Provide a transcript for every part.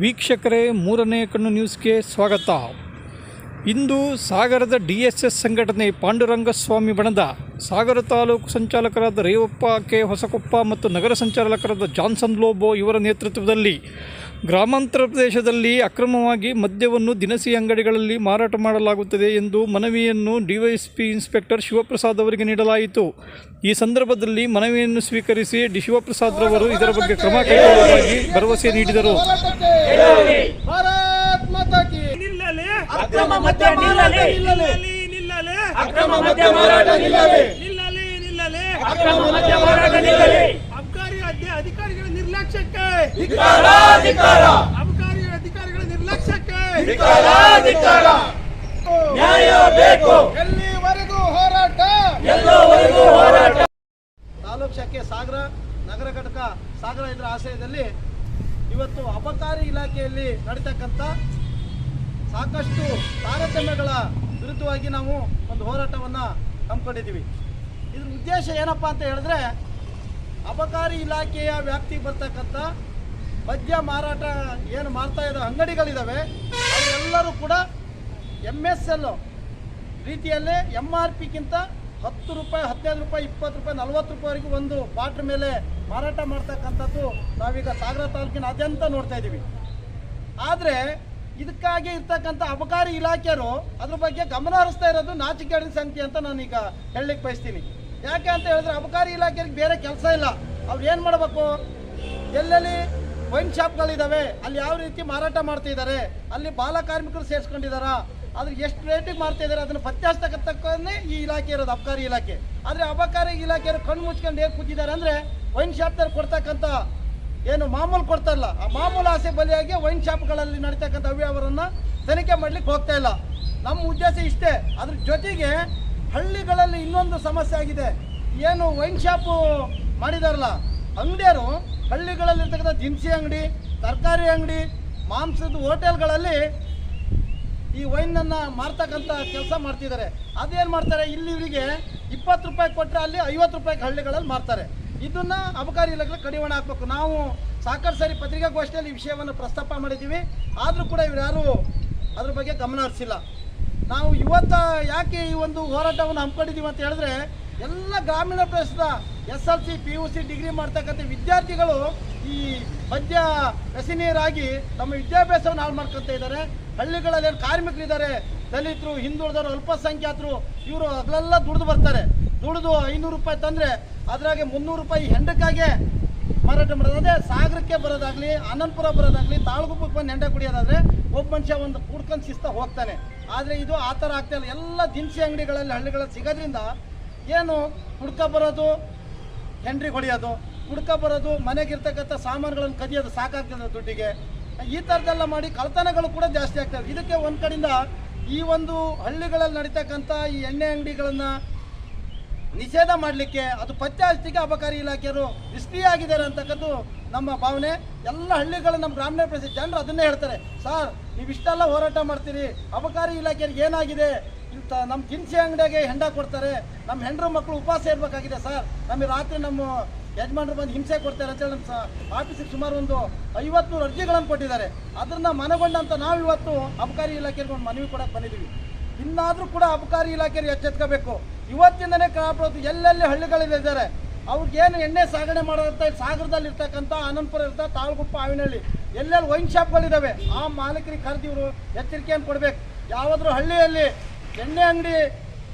ವೀಕ್ಷಕರೇ, ಮೂರನೇ ಕಣ್ಣು ನ್ಯೂಸ್ಗೆ ಸ್ವಾಗತ. ಇಂದು ಸಾಗರದ ಡಿ ಎಸ್ ಎಸ್ ಸಂಘಟನೆ ಪಾಂಡುರಂಗಸ್ವಾಮಿ ಬಣದ ಸಾಗರ ತಾಲೂಕು ಸಂಚಾಲಕರಾದ ರೇವಪ್ಪ ಕೆ ಹೊಸಕೊಪ್ಪ ಮತ್ತು ನಗರ ಸಂಚಾಲಕರಾದ ಜಾನ್ಸನ್ ಲೋಬೋ ಇವರ ನೇತೃತ್ವದಲ್ಲಿ ಗ್ರಾಮಾಂತರ ಪ್ರದೇಶದಲ್ಲಿ ಅಕ್ರಮವಾಗಿ ಮದ್ಯವನ್ನು ದಿನಸಿ ಅಂಗಡಿಗಳಲ್ಲಿ ಮಾರಾಟ ಮಾಡಲಾಗುತ್ತದೆ ಎಂದು ಮನವಿಯನ್ನು ಡಿವೈಎಸ್ಪಿ ಇನ್ಸ್ಪೆಕ್ಟರ್ ಶಿವಪ್ರಸಾದ್ ಅವರಿಗೆ ನೀಡಲಾಯಿತು. ಈ ಸಂದರ್ಭದಲ್ಲಿ ಮನವಿಯನ್ನು ಸ್ವೀಕರಿಸಿ ಡಿ ಶಿವಪ್ರಸಾದ್ ರವರು ಇದರ ಬಗ್ಗೆ ಕ್ರಮ ಕೈಗೊಳ್ಳುವುದಾಗಿ ಭರವಸೆ ನೀಡಿದರು. ಭಾರತ್ ಮಾತಾ ಅಕ್ರಮ ಮದ್ಯ ನಿಲ್ಲಲಿ. ನಿಲ್ಲಲಿ ನಿಲ್ಲಲಿ. ಅಕ್ರಮ ಮದ್ಯ ಮಾರಾಟ ನಿಲ್ಲಲಿ. ನಿಲ್ಲಲಿ ನಿಲ್ಲಲಿ. ಅಕ್ರಮ ಮದ್ಯ ಮಾರಾಟ ನಿಲ್ಲಲಿ. ಅಬಕಾರಿ ಅಧ್ಯ- ಅಧಿಕಾರಿಗಳ ನಿರ್ಲಕ್ಷ್ಯಕ್ಕೆ. ಧಿಕ್ಕಾರ ಧಿಕ್ಕಾರ ಅಬಕಾರಿ ಅಧಿಕಾರಿಗಳ ನಿರ್ಲಕ್ಷ್ಯಕ್ಕೆ. ಧಿಕ್ಕಾರ ಧಿಕ್ಕಾರ ನ್ಯಾಯ ಬೇಕು. ಎಲ್ಲಿವರೆಗೂ ಹೋರಾಟ? ಎಲ್ಲವರೆಗೂ ಹೋರಾಟ? ತಾಲೂಕು ಶಾಖೆ ಸಾಗರ ನಗರ ಘಟಕ ಸಾಗರ ಇದರ ಆಶ್ರಯದಲ್ಲಿ ಇವತ್ತು ಅಬಕಾರಿ ಇಲಾಖೆಯಲ್ಲಿ ನಡೀತಕ್ಕಂಥ ಸಾಕಷ್ಟು ತಾರತಮ್ಯಗಳ ವಿರುದ್ಧವಾಗಿ ನಾವು ಒಂದು ಹೋರಾಟವನ್ನು ಹಮ್ಮಿಕೊಂಡಿದ್ದೀವಿ. ಇದ್ರ ಉದ್ದೇಶ ಏನಪ್ಪ ಅಂತ ಹೇಳಿದ್ರೆ ಅಬಕಾರಿ ಇಲಾಖೆಯ ವ್ಯಾಪ್ತಿಗೆ ಬರ್ತಕ್ಕಂಥ ಮದ್ಯ ಮಾರಾಟ ಏನು ಮಾಡ್ತಾ ಇರೋ ಅಂಗಡಿಗಳಿದ್ದಾವೆ ಅವರೆಲ್ಲರೂ ಕೂಡ ಎಂ ಎಸ್ ಎಲ್ ರೀತಿಯಲ್ಲೇ ಎಂ ಆರ್ ಪಿಗಿಂತ ಹತ್ತು ರೂಪಾಯಿ, ಹದಿನೈದು ರೂಪಾಯಿ, ಇಪ್ಪತ್ತು ರೂಪಾಯಿ, ನಲ್ವತ್ತು ರೂಪಾಯಿವರೆಗೂ ಒಂದು ಬಾಟ್ರ್ ಮೇಲೆ ಮಾರಾಟ ಮಾಡ್ತಕ್ಕಂಥದ್ದು ನಾವೀಗ ಸಾಗರ ತಾಲೂಕಿನಾದ್ಯಂತ ನೋಡ್ತಾ ಇದ್ದೀವಿ. ಆದರೆ ಇದಕ್ಕಾಗಿ ಇರ್ತಕ್ಕಂಥ ಅಬಕಾರಿ ಇಲಾಖೆಯರು ಅದ್ರ ಬಗ್ಗೆ ಗಮನ ಹರಿಸ್ತಾ ಇರೋದು ನಾಚಿಕೆಡಿನ ಸಂಖ್ಯೆ ಅಂತ ನಾನೀಗ ಹೇಳಲಿಕ್ಕೆ ಬಯಸ್ತೀನಿ. ಯಾಕೆ ಅಂತ ಹೇಳಿದ್ರೆ ಅಬಕಾರಿ ಇಲಾಖೆಗೆ ಬೇರೆ ಕೆಲಸ ಇಲ್ಲ. ಅವ್ರು ಏನು ಮಾಡಬೇಕು? ಎಲ್ಲೆಲ್ಲಿ ವೈನ್ ಶಾಪ್ಗಳಿದ್ದಾವೆ ಅಲ್ಲಿ ಯಾವ ರೀತಿ ಮಾರಾಟ ಮಾಡ್ತಿದ್ದಾರೆ, ಅಲ್ಲಿ ಬಾಲ ಕಾರ್ಮಿಕರು ಆದರೆ ಅದ್ರ ಎಷ್ಟು ರೇಟಿಗೆ ಮಾಡ್ತಾ ಇದ್ದಾರೆ ಅದನ್ನು ಪತ್ತೆಹಚ್ಚತಕ್ಕಂಥಕ್ಕನ್ನೇ ಈ ಇಲಾಖೆ ಇರೋದು, ಅಬಕಾರಿ ಇಲಾಖೆ. ಆದರೆ ಅಬಕಾರಿ ಇಲಾಖೆಯವರು ಕಣ್ಣು ಮುಚ್ಕೊಂಡು ಏನು ಕೂತಿದ್ದಾರೆ ಅಂದರೆ ವೈನ್ ಶಾಪ್ದವ್ರು ಕೊಡ್ತಕ್ಕಂಥ ಏನು ಮಾಮೂಲು ಕೊಡ್ತಾರಲ್ಲ, ಆ ಮಾಮೂಲು ಆಸೆ ಬಲಿಯಾಗಿ ವೈನ್ ಶಾಪ್ಗಳಲ್ಲಿ ನಡೀತಕ್ಕಂಥ ಅವ್ಯವಹಾರನ್ನ ತನಿಖೆ ಮಾಡ್ಲಿಕ್ಕೆ ಹೋಗ್ತಾ ಇಲ್ಲ. ನಮ್ಮ ಉದ್ದೇಶ ಇಷ್ಟೇ, ಅದ್ರ ಜೊತೆಗೆ ಹಳ್ಳಿಗಳಲ್ಲಿ ಇನ್ನೊಂದು ಸಮಸ್ಯೆ ಆಗಿದೆ. ಏನು ವೈನ್ ಶಾಪು ಮಾಡಿದಾರಲ್ಲ ಅಂಗಡಿಯರು ಹಳ್ಳಿಗಳಲ್ಲಿ ಇರ್ತಕ್ಕಂಥ ದಿನಸಿ ಅಂಗಡಿ, ತರಕಾರಿ ಅಂಗಡಿ, ಮಾಂಸದ ಹೋಟೆಲ್ಗಳಲ್ಲಿ ಈ ವೈನನ್ನು ಮಾರ್ತಕ್ಕಂಥ ಕೆಲಸ ಮಾಡ್ತಿದ್ದಾರೆ. ಅದೇನು ಮಾಡ್ತಾರೆ? ಇಲ್ಲಿ ಇವರಿಗೆ ಇಪ್ಪತ್ತು ರೂಪಾಯಿ ಕೊಟ್ಟರೆ ಅಲ್ಲಿ ಐವತ್ತು ರೂಪಾಯಿಗೆ ಹಳ್ಳಿಗಳಲ್ಲಿ ಮಾರ್ತಾರೆ. ಇದನ್ನ ಅಬಕಾರಿ ಇಲಾಖೆ ಕಡಿವಾಣ ಹಾಕ್ಬೇಕು. ನಾವು ಸಾಕಷ್ಟು ಸಾರಿ ಪತ್ರಿಕಾಗೋಷ್ಠಿಯಲ್ಲಿ ಈ ವಿಷಯವನ್ನು ಪ್ರಸ್ತಾಪ ಮಾಡಿದ್ದೀವಿ. ಆದರೂ ಕೂಡ ಇವ್ರು ಯಾರು ಅದ್ರ ಬಗ್ಗೆ ಗಮನ ಹರಿಸಿಲ್ಲ. ನಾವು ಇವತ್ತ ಯಾಕೆ ಈ ಒಂದು ಹೋರಾಟವನ್ನು ಹಮ್ಮಿಕೊಂಡಿದ್ದೀವಿ ಅಂತ ಹೇಳಿದ್ರೆ ಎಲ್ಲ ಗ್ರಾಮೀಣ ಪ್ರದೇಶದ S L C P U C degree ಮಾಡ್ತಕ್ಕಂಥ ವಿದ್ಯಾರ್ಥಿಗಳು ಈ ಮದ್ಯ ವ್ಯಸನೀಯರಾಗಿ ತಮ್ಮ ವಿದ್ಯಾಭ್ಯಾಸವನ್ನು ಹಾಳು ಮಾಡ್ಕೊತ ಇದ್ದಾರೆ. ಹಳ್ಳಿಗಳಲ್ಲಿ ಕಾರ್ಮಿಕರು ಇದ್ದಾರೆ ದಲಿತರು, ಹಿಂದುಳಿದವರು ಅಲ್ಪಸಂಖ್ಯಾತರು, ಇವರು ಅದೆಲ್ಲ ದುಡಿದು ಬರ್ತಾರೆ. ದುಡಿದು ಐನೂರು ರೂಪಾಯಿ ತಂದರೆ ಅದರಾಗೆ ಮುನ್ನೂರು ರೂಪಾಯಿ ಹೆಂಡಕ್ಕಾಗೆ ಮಾರಾಟ ಮಾಡೋದು. ಅದೇ ಸಾಗರಕ್ಕೆ ಬರೋದಾಗಲಿ ಆನಂದಪುರ ಬರೋದಾಗಲಿ, ತಾಳ್ಗುಪ್ಪಕ್ಕೆ ಬಂದು ಹೆಂಡ ಕುಡಿಯೋದಾದರೆ ಒಬ್ಬ ಮನುಷ್ಯ ಒಂದು ಕುಡ್ಕೊಂಡು ಶಿಸ್ತ ಹೋಗ್ತಾನೆ. ಆದರೆ ಇದು ಆ ಥರ ಆಗ್ತಾ ಇಲ್ಲ. ಎಲ್ಲ ದಿನಸಿ ಅಂಗಡಿಗಳಲ್ಲಿ ಹಳ್ಳಿಗಳಲ್ಲಿ ಸಿಗೋದ್ರಿಂದ ಏನು ಹುಡ್ಕ ಬರೋದು ಹೆಂಡ್ರಿಗೆ ಹೊಡೆಯೋದು, ಹುಡ್ಕ ಬರೋದು, ಮನೆಗಿರ್ತಕ್ಕಂಥ ಸಾಮಾನುಗಳನ್ನು ಕದಿಯೋದು ಸಾಕಾಗ್ತದೆ ದುಡ್ಡಿಗೆ. ಈ ಥರದ್ದೆಲ್ಲ ಮಾಡಿ ಕಳ್ತನಗಳು ಕೂಡ ಜಾಸ್ತಿ ಆಗ್ತದೆ. ಇದಕ್ಕೆ ಒಂದು ಕಡೆಯಿಂದ ಈ ಒಂದು ಹಳ್ಳಿಗಳಲ್ಲಿ ನಡೀತಕ್ಕಂಥ ಈ ಎಣ್ಣೆ ಅಂಗಡಿಗಳನ್ನು ನಿಷೇಧ ಮಾಡಲಿಕ್ಕೆ ಅದು ಪತ್ತೆ ಹಚ್ಚಿಗೆ ಅಬಕಾರಿ ಇಲಾಖೆಯವರು ನಿಷ್ಕ್ರಿಯಾಗಿದ್ದಾರೆ ಅಂತಕ್ಕದ್ದು ನಮ್ಮ ಭಾವನೆ. ಎಲ್ಲ ಹಳ್ಳಿಗಳು ನಮ್ಮ ಗ್ರಾಮೀಣ ಪ್ರದೇಶ ಜನರು ಅದನ್ನೇ ಹೇಳ್ತಾರೆ. ಸರ್ ನೀವು ಇಷ್ಟೆಲ್ಲ ಹೋರಾಟ ಮಾಡ್ತೀರಿ. ಅಬಕಾರಿ ಇಲಾಖೆಯವ್ರಿಗೆ ಏನಾಗಿದೆ? ಇಂಥ ನಮ್ಮ ದಿನಸಿ ಅಂಗಡಿಯಾಗೆ ಹೆಂಡ ಕೊಡ್ತಾರೆ. ನಮ್ಮ ಹೆಂಡ್ರ ಮಕ್ಕಳು ಉಪವಾಸ ಇರಬೇಕಾಗಿದೆ ಸರ್. ನಮಗೆ ರಾತ್ರಿ ನಮ್ಮ ಯಜಮಾನರು ಬಂದು ಹಿಂಸೆ ಕೊಡ್ತಾರೆ ಅಂತೇಳಿ ನಮ್ಮ ಆಫೀಸಿಗೆ ಸುಮಾರು ಒಂದು ಐವತ್ತೂರು ಅರ್ಜಿಗಳನ್ನು ಕೊಟ್ಟಿದ್ದಾರೆ. ಅದನ್ನು ಮನಗೊಂಡಂತ ನಾವು ಇವತ್ತು ಅಬಕಾರಿ ಇಲಾಖೆಗೆ ಒಂದು ಮನವಿ ಕೊಡಕ್ಕೆ ಬಂದಿದ್ದೀವಿ ಇನ್ನಾದರೂ ಕೂಡ ಅಬಕಾರಿ ಇಲಾಖೆಯಲ್ಲಿ ಎಚ್ಚೆತ್ಕೋಬೇಕು. ಇವತ್ತಿಂದನೇ ಕಾಪಾಡೋದು ಎಲ್ಲೆಲ್ಲಿ ಹಳ್ಳಿಗಳಿದ್ದಾರೆ ಅವ್ರಿಗೇನು ಎಣ್ಣೆ ಸಾಗಣೆ ಮಾಡೋದಂತ ಸಾಗರದಲ್ಲಿ ಇರ್ತಕ್ಕಂಥ ಆನಂದಪುರ ಇರ್ತಾ ತಾಳ್ಗುಪ್ಪ ಆವಿನಹಳ್ಳಿ ಎಲ್ಲೆಲ್ಲಿ ವೈನ್ ಶಾಪ್ಗಳಿದ್ದಾವೆ ಆ ಮಾಲೀಕರಿಗೆ ಕರೆದಿವರು ಎಚ್ಚರಿಕೆಯನ್ನು ಕೊಡಬೇಕು. ಯಾವುದಾದ್ರೂ ಹಳ್ಳಿಯಲ್ಲಿ ಎಣ್ಣೆ ಅಂಗಡಿ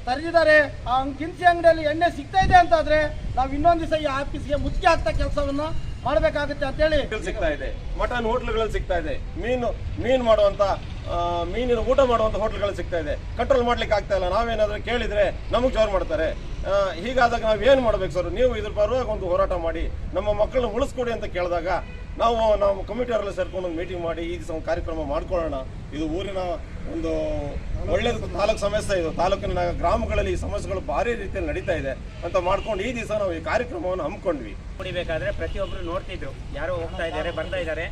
ತರಿದಿದ್ದಾರೆ, ಆ ದಿನಸಿ ಅಂಗಡಿಯಲ್ಲಿ ಎಣ್ಣೆ ಸಿಗ್ತಾ ಇದೆ ಅಂತಾದ್ರೆ ನಾವು ಇನ್ನೊಂದು ದಿವಸ ಈ ಆಫೀಸ್ಗೆ ಮುಚ್ಚಿ ಹಾಕ್ತಾ ಕೆಲಸವನ್ನು ಮಾಡಬೇಕಾಗುತ್ತೆ ಅಂತೇಳಿ. ಸಿಗ್ತಾ ಇದೆ. ಮಟನ್ ಹೋಟ್ಲುಗಳಲ್ಲಿ ಸಿಗ್ತಾ ಇದೆ. ಮೀನು ಮೀನು ಮಾಡುವಂತ ಮೀನಿನ ಊಟ ಮಾಡುವಂತ ಹೋಟ್ಲುಗಳು ಸಿಗ್ತಾ ಇದೆ. ಕಂಟ್ರೋಲ್ ಮಾಡ್ಲಿಕ್ಕೆ ಆಗ್ತಾ ಇಲ್ಲ. ನಾವೇನಾದ್ರೂ ಕೇಳಿದ್ರೆ ನಮಗೆ ಜೋರ್ ಮಾಡ್ತಾರೆ. ಹೀಗಾದಾಗ ನಾವು ಏನು ಮಾಡ್ಬೇಕು ಸರ್? ನೀವು ಇದ್ರ ಪರವಾಗಿ ಒಂದು ಹೋರಾಟ ಮಾಡಿ, ನಮ್ಮ ಮಕ್ಕಳನ್ನ ಉಳಿಸ್ಕೊಡಿ ಅಂತ ಕೇಳಿದಾಗ ನಾವು ನಾವು ಕಮಿಟಿಯವರೆಲ್ಲ ಸೇರ್ಕೊಂಡು ಒಂದು ಮೀಟಿಂಗ್ ಮಾಡಿ, ಈ ಕಾರ್ಯಕ್ರಮ ಮಾಡ್ಕೊಳ್ಳೋಣ. ಇದು ಊರಿನ ಒಂದು ಒಳ್ಳೆ ತಾಲೂಕು ಸಮಸ್ಯೆ ಇದು. ತಾಲೂಕಿನ ಗ್ರಾಮಗಳಲ್ಲಿ ಈ ಸಮಸ್ಯೆಗಳು ಭಾರಿ ರೀತಿಯಲ್ಲಿ ನಡೀತಾ ಇದೆ ಅಂತ ಮಾಡ್ಕೊಂಡು ಈ ದಿವಸ ನಾವು ಈ ಕಾರ್ಯಕ್ರಮವನ್ನು ಹಮ್ಮಿಕೊಂಡ್ವಿ. ಕುಡಿಬೇಕಾದ್ರೆ ಪ್ರತಿಯೊಬ್ಬರು ನೋಡ್ತಿದ್ರು. ಯಾರೋ ಹೋಗ್ತಾ ಇದ್ದಾರೆ, ಬರ್ತಾ ಇದ್ದಾರೆ.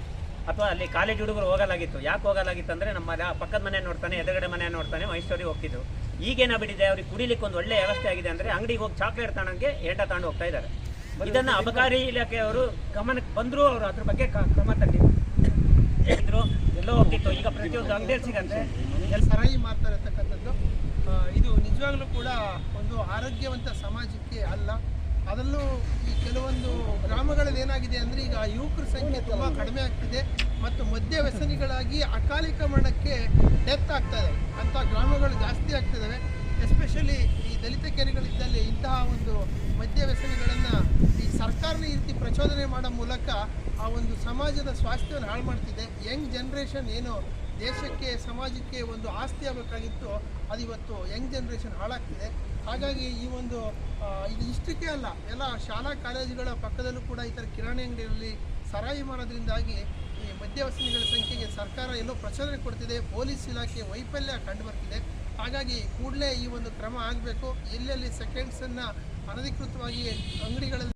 ಅಥವಾ ಅಲ್ಲಿ ಕಾಲೇಜ್ ಹುಡುಗರು ಹೋಗಲಾಗಿತ್ತು. ಯಾಕೆ ಹೋಗಲಾಗಿತ್ತು ಅಂದ್ರೆ ನಮ್ಮ ಪಕ್ಕದ ಮನೆ ನೋಡ್ತಾನೆ, ಎದುರುಗಡೆ ಮನೆ ನೋಡ್ತಾನೆ ಮೈಸೂರಿ ಹೋಗ್ತಿದ್ರು. ಈಗೇನಾಗ್ಬಿಟ್ಟಿದೆ ಅವ್ರಿಗೆ ಕುಡಿಲಿಕ್ಕೆ ಒಂದು ಒಳ್ಳೆ ವ್ಯವಸ್ಥೆ ಆಗಿದೆ ಅಂದ್ರೆ ಅಂಗಡಿಗೆ ಹೋಗಿ ಚಾಕ್ಲೇಟ್ ತಗೊಂಡಂಗೆ ಏಟ ತಗೊಂಡು ಹೋಗ್ತಾ ಇದ್ದಾರೆ. ಇದನ್ನ ಅಬಕಾರಿ ಇಲಾಖೆಯವರು ಗಮನಕ್ಕೆ ಬಂದ್ರು, ಅವರು ಅದ್ರ ಬಗ್ಗೆ ಕ್ರಮ ತಗ್ಲಿ ಇದ್ರು ಎಲ್ಲೋ ಹೋಗ್ತಿತ್ತು ಈಗ ಪ್ರತಿಯೊಂದು ಅಂಗಡಿಯಲ್ಲಿ ಸಿಗಂತೆ. ಸರಾಯಿ ಮಾಡ್ತಾ ಇರತಕ್ಕಂಥದ್ದು ಇದು ನಿಜವಾಗ್ಲೂ ಕೂಡ ಒಂದು ಆರೋಗ್ಯವಂತ ಸಮಾಜಕ್ಕೆ ಅಲ್ಲ. ಅದರಲ್ಲೂ ಈ ಕೆಲವೊಂದು ಗ್ರಾಮಗಳಲ್ಲಿ ಏನಾಗಿದೆ ಅಂದರೆ ಈಗ ಯುವಕರ ಸಂಖ್ಯೆ ತುಂಬ ಕಡಿಮೆ ಆಗ್ತಿದೆ ಮತ್ತು ಮದ್ಯ ವ್ಯಸನಿಗಳಾಗಿ ಅಕಾಲಿಕ ಮರಣಕ್ಕೆ ಡೆತ್ ಆಗ್ತಾ ಇದೆ. ಅಂಥ ಗ್ರಾಮಗಳು ಜಾಸ್ತಿ ಆಗ್ತಿದ್ದಾವೆ ಎಸ್ಪೆಷಲಿ ಈ ದಲಿತ ಕೆರೆಗಳಿದ್ದಲ್ಲಿ ಇಂತಹ ಒಂದು ಮದ್ಯ ವ್ಯಸನಿಗಳನ್ನು ಈ ಸರ್ಕಾರನೇ ಈ ರೀತಿ ಪ್ರಚೋದನೆ ಮಾಡೋ ಮೂಲಕ ಆ ಒಂದು ಸಮಾಜದ ಸ್ವಾಸ್ಥ್ಯವನ್ನು ಹಾಳು ಮಾಡ್ತಿದೆ. ಯಂಗ್ ಜನ್ರೇಷನ್ ಏನು ದೇಶಕ್ಕೆ, ಸಮಾಜಕ್ಕೆ ಒಂದು ಆಸ್ತಿ ಆಗಬೇಕಾಗಿತ್ತು ಅದು ಇವತ್ತು ಯಂಗ್ ಜನ್ರೇಷನ್ ಹಾಳಾಗ್ತಿದೆ. ಹಾಗಾಗಿ ಈ ಒಂದು ಇದು ಇಷ್ಟಕ್ಕೆ ಅಲ್ಲ, ಎಲ್ಲ ಶಾಲಾ ಕಾಲೇಜುಗಳ ಪಕ್ಕದಲ್ಲೂ ಕೂಡ ಈ ಥರ ಕಿರಾಣಿ ಅಂಗಡಿಯಲ್ಲಿ ಸರಾಯಿ ಮಾಡೋದ್ರಿಂದಾಗಿ ಈ ಮದ್ಯವ್ಯಸನಿಗಳ ಸಂಖ್ಯೆಗೆ ಸರ್ಕಾರ ಎಲ್ಲೋ ಪ್ರಚೋದನೆ ಕೊಡ್ತಿದೆ. ಪೊಲೀಸ್ ಇಲಾಖೆ ವೈಫಲ್ಯ ಕಂಡುಬರ್ತಿದೆ. ಹಾಗಾಗಿ ಕೂಡಲೇ ಈ ಒಂದು ಕ್ರಮ ಆಗಬೇಕು. ಎಲ್ಲೆಲ್ಲಿ ಸೆಕೆಂಡ್ಸನ್ನು ಅನಧಿಕೃತವಾಗಿ ಅಂಗಡಿಗಳಲ್ಲಿ